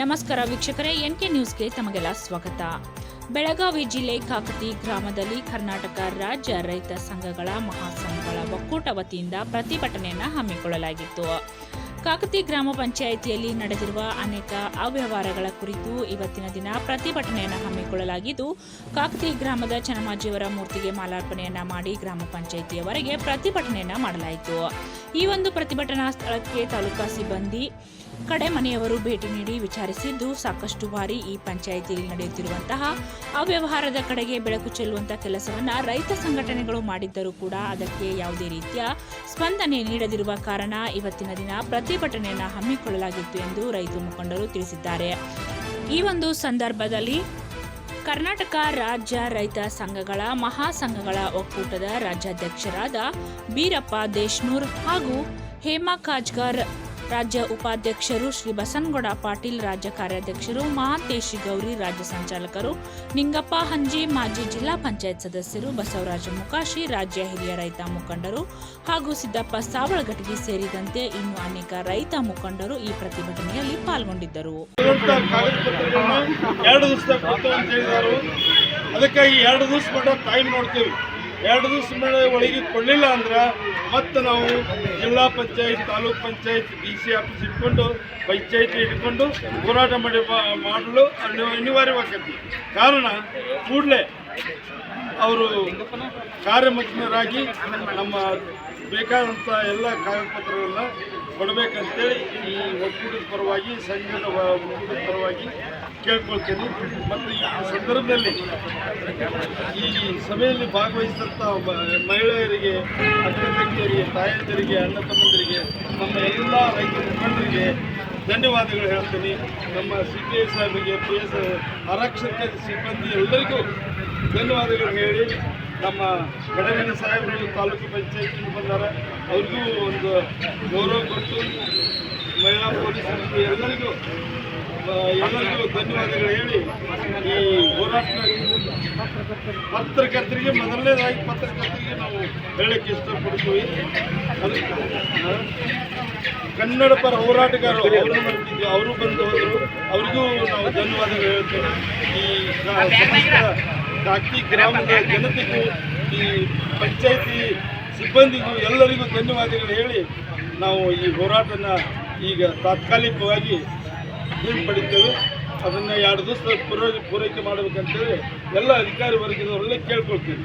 ನಮಸ್ಕಾರ ವೀಕ್ಷಕರೇ, N K ನ್ಯೂಸ್ಗೆ ತಮಗೆಲ್ಲ ಸ್ವಾಗತ. ಬೆಳಗಾವಿ ಜಿಲ್ಲೆ ಕಾಕತಿ ಗ್ರಾಮದಲ್ಲಿ ಕರ್ನಾಟಕ ರಾಜ್ಯ ರೈತ ಸಂಘಗಳ ಮಹಾಸಂಘಗಳ ಒಕ್ಕೂಟ ವತಿಯಿಂದ ಪ್ರತಿಭಟನೆಯನ್ನು ಹಮ್ಮಿಕೊಳ್ಳಲಾಗಿತ್ತು. ಕಾಕತಿ ಗ್ರಾಮ ಪಂಚಾಯಿತಿಯಲ್ಲಿ ನಡೆದಿರುವ ಅನೇಕ ಅವ್ಯವಹಾರಗಳ ಕುರಿತು ಇವತ್ತಿನ ದಿನ ಪ್ರತಿಭಟನೆಯನ್ನು ಹಮ್ಮಿಕೊಳ್ಳಲಾಗಿದ್ದು, ಕಾಕತಿ ಗ್ರಾಮದ ಚನ್ನಮಾಜಿಯವರ ಮೂರ್ತಿಗೆ ಮಾಲಾರ್ಪಣೆಯನ್ನು ಮಾಡಿ ಗ್ರಾಮ ಪಂಚಾಯಿತಿಯವರೆಗೆ ಪ್ರತಿಭಟನೆಯನ್ನು ಮಾಡಲಾಯಿತು. ಈ ಒಂದು ಪ್ರತಿಭಟನಾ ಸ್ಥಳಕ್ಕೆ ತಾಲೂಕಾ ಸಿಬ್ಬಂದಿ ಕಡೆ ಮನೆಯವರು ಭೇಟಿ ನೀಡಿ ವಿಚಾರಿಸಿದ್ದು, ಸಾಕಷ್ಟು ಬಾರಿ ಈ ಪಂಚಾಯಿತಿಯಲ್ಲಿ ನಡೆಯುತ್ತಿರುವಂತಹ ಅವ್ಯವಹಾರದ ಕಡೆಗೆ ಬೆಳಕು ಚೆಲ್ಲುವಂತಹ ಕೆಲಸವನ್ನ ರೈತ ಸಂಘಟನೆಗಳು ಮಾಡಿದ್ದರೂ ಕೂಡ ಅದಕ್ಕೆ ಯಾವುದೇ ರೀತಿಯ ಸ್ಪಂದನೆ ನೀಡದಿರುವ ಕಾರಣ ಇವತ್ತಿನ ದಿನ ಪ್ರತಿಭಟನೆಯನ್ನು ಹಮ್ಮಿಕೊಳ್ಳಲಾಗಿತ್ತು ಎಂದು ರೈತ ಮುಖಂಡರು ತಿಳಿಸಿದ್ದಾರೆ. ಈ ಒಂದು ಸಂದರ್ಭದಲ್ಲಿ ಕರ್ನಾಟಕ ರಾಜ್ಯ ರೈತ ಸಂಘಗಳ ಮಹಾಸಂಘಗಳ ಒಕ್ಕೂಟದ ರಾಜ್ಯಾಧ್ಯಕ್ಷರಾದ ಬೀರಪ್ಪ ದೇಶ್ನೂರ್ ಹಾಗೂ ಹೇಮಾ ಕಾಜ್ಗರ್ ರಾಜ್ಯ ಉಪಾಧ್ಯಕ್ಷರು ಶ್ರೀ ಬಸನಗೌಡ ಪಾಟೀಲ್ ರಾಜ್ಯ ಕಾರ್ಯಾಧ್ಯಕ್ಷರು ಮಹಾಂತೇಶಿ ಗೌರಿ ರಾಜ್ಯ ಸಂಚಾಲಕರು ನಿಂಗಪ್ಪ ಹಂಜಿ ಮಾಜಿ ಜಿಲ್ಲಾ ಪಂಚಾಯತ್ ಸದಸ್ಯರು ಬಸವರಾಜ ಮುಕಾಶಿ ರಾಜ್ಯ ಹಿರಿಯ ರೈತ ಮುಖಂಡರು ಹಾಗೂ ಸಿದ್ದಪ್ಪ ಸಾವಳಗಟಗಿ ಸೇರಿದಂತೆ ಇನ್ನು ಅನೇಕ ರೈತ ಮುಖಂಡರು ಈ ಪ್ರತಿಭಟನೆಯಲ್ಲಿ ಪಾಲ್ಗೊಂಡಿದ್ದರು. ಅದಕ್ಕಾಗಿ ಎರಡು ದಿವಸ ಟೈಮ್ ನೋಡ್ತೀವಿ. ಎರಡು ದಿವಸ ಮೇಲೆ ಒಳಗೆ ಕೊಡಲಿಲ್ಲ ಅಂದ್ರೆ ಮತ್ತೆ ನಾವು ಜಿಲ್ಲಾ panchayat, taluk panchayat, D C office ಇಟ್ಕೊಂಡು ಪಂಚಾಯತಿ ಇಟ್ಕೊಂಡು ಹೋರಾಟ ಮಾಡಿ ಮಾಡಲು ಅನಿವಾರ್ಯವಾಗತ್ತೆ. ಅನಿವಾರ್ಯವಾಗೈತಿ ಕಾರಣ ಕೂಡಲೇ ಅವರು ಕಾರ್ಯಮಗ್ನರಾಗಿ ನಮ್ಮ ಬೇಕಾದಂಥ ಎಲ್ಲ ಕಾಗದಪತ್ರಗಳನ್ನ ಕೊಡಬೇಕಂತೇಳಿ ಈ ಒಕ್ಕೂಟದ ಪರವಾಗಿ, ಸಂಘದ ಒಕ್ಕೂಟದ ಪರವಾಗಿ ಕೇಳ್ಕೊಳ್ತೀನಿ. ಮತ್ತು ಈ ಸಂದರ್ಭದಲ್ಲಿ ಈ ಸಭೆಯಲ್ಲಿ ಭಾಗವಹಿಸಿದಂಥ ಮಹಿಳೆಯರಿಗೆ ಅಕ್ಕ ತಂಗಿಯರಿಗೆ ತಾಯಂದಿರಿಗೆ, ಅಣ್ಣ ತಮ್ಮಂದಿರಿಗೆ, ನಮ್ಮ ಎಲ್ಲ ರೈತ ಮುಖಂಡರಿಗೆ ಧನ್ಯವಾದಗಳು ಹೇಳ್ತೀನಿ. ನಮ್ಮ ಸಿ ಪಿ ಐ ಸಾಹೇಬರಿಗೆ, ಪಿ ಎಸ್ ಆರಕ್ಷಕ ಸಿಬ್ಬಂದಿ ಎಲ್ಲರಿಗೂ ಧನ್ಯವಾದಗಳು ಹೇಳಿ, ನಮ್ಮ ಕಡೆಮನೆ ಸಾಹೇಬರು ತಾಲೂಕು ಪಂಚಾಯತಿಯಿಂದ ಬಂದಾರ ಅವ್ರಿಗೂ ಒಂದು ಗೌರವ ಕೊಟ್ಟು ಮಹಿಳಾ ಪೊಲೀಸರಿಗೆ ಎಲ್ಲರಿಗೂ ಎಲ್ಲರಿಗೂ ಧನ್ಯವಾದಗಳು ಹೇಳಿ ಈ ಹೋರಾಟ ಪತ್ರಕರ್ತರಿಗೆ, ಮೊದಲನೇದಾಗಿ ಪತ್ರಕರ್ತರಿಗೆ ನಾವು ಹೇಳಕ್ಕೆ ಇಷ್ಟಪಡ್ತೀವಿ. ಕನ್ನಡ ಪರ ಹೋರಾಟಗಾರರು ಅವರು ಬರ್ತಿದ್ವಿ ಅವರು ಬಂದು ಹೋದರು. ಅವರಿಗೂ ನಾವು ಧನ್ಯವಾದಗಳು ಹೇಳ್ತೇವೆ. ಈ ಕಾಕಿ ಗ್ರಾಮದ ಜನತೆಗೂ, ಈ ಪಂಚಾಯತಿ ಸಿಬ್ಬಂದಿಗೂ ಎಲ್ಲರಿಗೂ ಧನ್ಯವಾದಗಳು ಹೇಳಿ ನಾವು ಈ ಹೋರಾಟನ ಈಗ ತಾತ್ಕಾಲಿಕವಾಗಿ ಹಿಂಪಡಿತೇವೆ ಅದನ್ನ ಎರಡು ದಿವಸ ಪೂರೈ ಪೂರೈಕೆ ಮಾಡಬೇಕಂತೇಳಿ ಎಲ್ಲ ಅಧಿಕಾರಿ ವರ್ಗದವರೆಲ್ಲ ಕೇಳ್ಕೊಳ್ತೀವಿ.